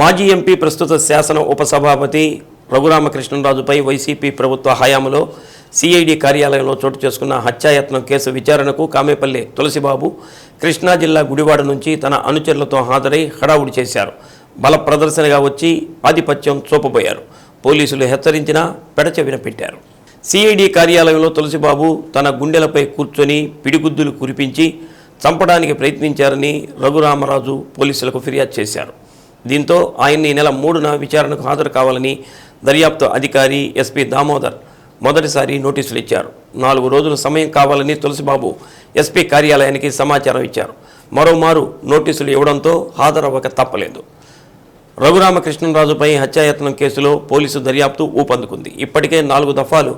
మాజీ ఎంపీ ప్రస్తుత శాసన ఉపసభాపతి రఘురామకృష్ణరాజుపై వైసీపీ ప్రభుత్వ హయాంలో సిఐడి కార్యాలయంలో చోటు చేసుకున్న హత్యాయత్నం కేసు విచారణకు కామేపల్లి తులసిబాబు కృష్ణా జిల్లా గుడివాడ నుంచి తన అనుచరులతో హాజరై హడావుడి చేశారు. బల ప్రదర్శనగా వచ్చి ఆధిపత్యం చూపబోయారు. పోలీసులు హెచ్చరించినా పెడచెవిన పెట్టారు. సిఐడి కార్యాలయంలో తులసిబాబు తన గుండెలపై కూర్చొని పిడిగుద్దులు కురిపించి చంపడానికి ప్రయత్నించారని రఘురామరాజు పోలీసులకు ఫిర్యాదు చేశారు. దీంతో ఆయన్ని నెల మూడున విచారణకు హాజరు కావాలని దర్యాప్తు అధికారి ఎస్పీ దామోదర్ మొదటిసారి నోటీసులు ఇచ్చారు. నాలుగు రోజులు సమయం కావాలని తులసిబాబు ఎస్పీ కార్యాలయానికి సమాచారం ఇచ్చారు. మరోమారు నోటీసులు ఇవ్వడంతో హాజరవ్వక తప్పలేదు. రఘురామకృష్ణరాజుపై హత్యాయత్నం కేసులో పోలీసు దర్యాప్తు ఊపందుకుంది. ఇప్పటికే నాలుగు దఫాలు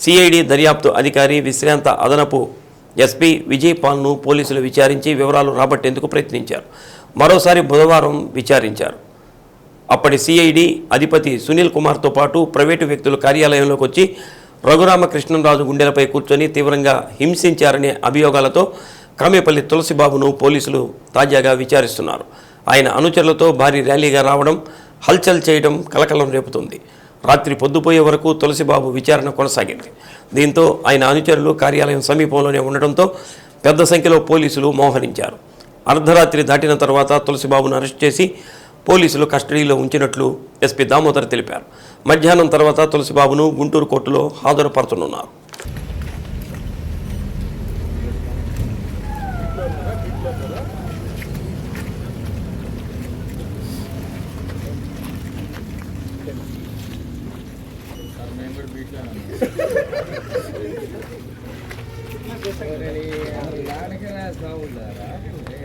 సిఐడి దర్యాప్తు అధికారి విశ్రాంత అదనపు ఎస్పీ విజయ్ పాల్ను పోలీసులు విచారించి వివరాలు రాబట్టేందుకు ప్రయత్నించారు. మరోసారి బుధవారం విచారించారు. అప్పటి సిఐడి అధిపతి సునీల్ కుమార్తో పాటు ప్రైవేటు వ్యక్తులు కార్యాలయంలోకి వచ్చి రఘురామకృష్ణరాజు గుండెలపై కూర్చొని తీవ్రంగా హింసించారనే అభియోగాలతో కామేపల్లి తులసిబాబును పోలీసులు తాజాగా విచారిస్తున్నారు. ఆయన అనుచరులతో భారీ ర్యాలీగా రావడం హల్చల్ చేయడం కలకలం రేపుతుంది. రాత్రి పొద్దుపోయే వరకు తులసిబాబు విచారణ కొనసాగింది. దీంతో ఆయన అనుచరులు కార్యాలయం సమీపంలోనే ఉండడంతో పెద్ద సంఖ్యలో పోలీసులు మోహరించారు. అర్ధరాత్రి దాటిన తర్వాత తులసిబాబును అరెస్ట్ చేసి పోలీసులు కస్టడీలో ఉంచినట్లు ఎస్పీ దామోదర్ తెలిపారు. మధ్యాహ్నం తర్వాత తులసిబాబును గుంటూరు కోర్టులో హాజరుపరచనున్నారు.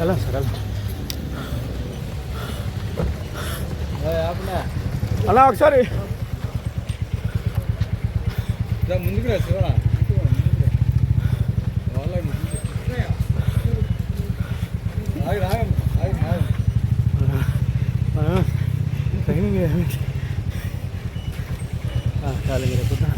ఎలా సార్ ఎలా అలా ఒకసారి. ముందుకు రా Shiva Ano gamit. Ah, kala nga na po